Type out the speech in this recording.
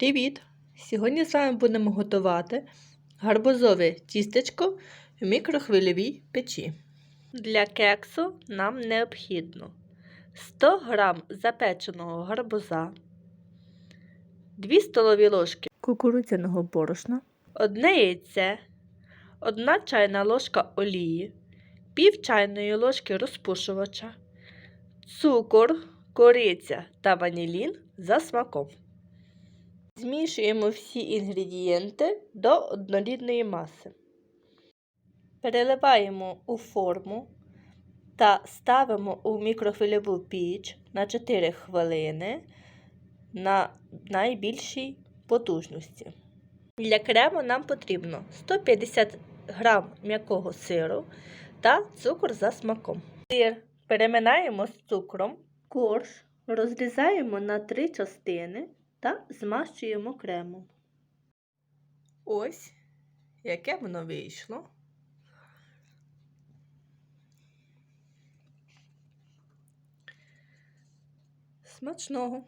Привіт! Сьогодні з вами будемо готувати гарбузове тістечко в мікрохвильовій печі. Для кексу нам необхідно 100 г запеченого гарбуза, 2 столові ложки кукурудзяного борошна, 1 яйце, 1 чайна ложка олії, пів чайної ложки розпушувача, цукор, кориця та ванілін за смаком. Змішуємо всі інгредієнти до однорідної маси. Переливаємо у форму та ставимо у мікрофильову піч на 4 хвилини на найбільшій потужності. Для крему нам потрібно 150 г м'якого сиру та цукор за смаком. Сир переминаємо з цукром, корж розрізаємо на три частини та змащуємо кремом. Ось яке воно вийшло. Смачного!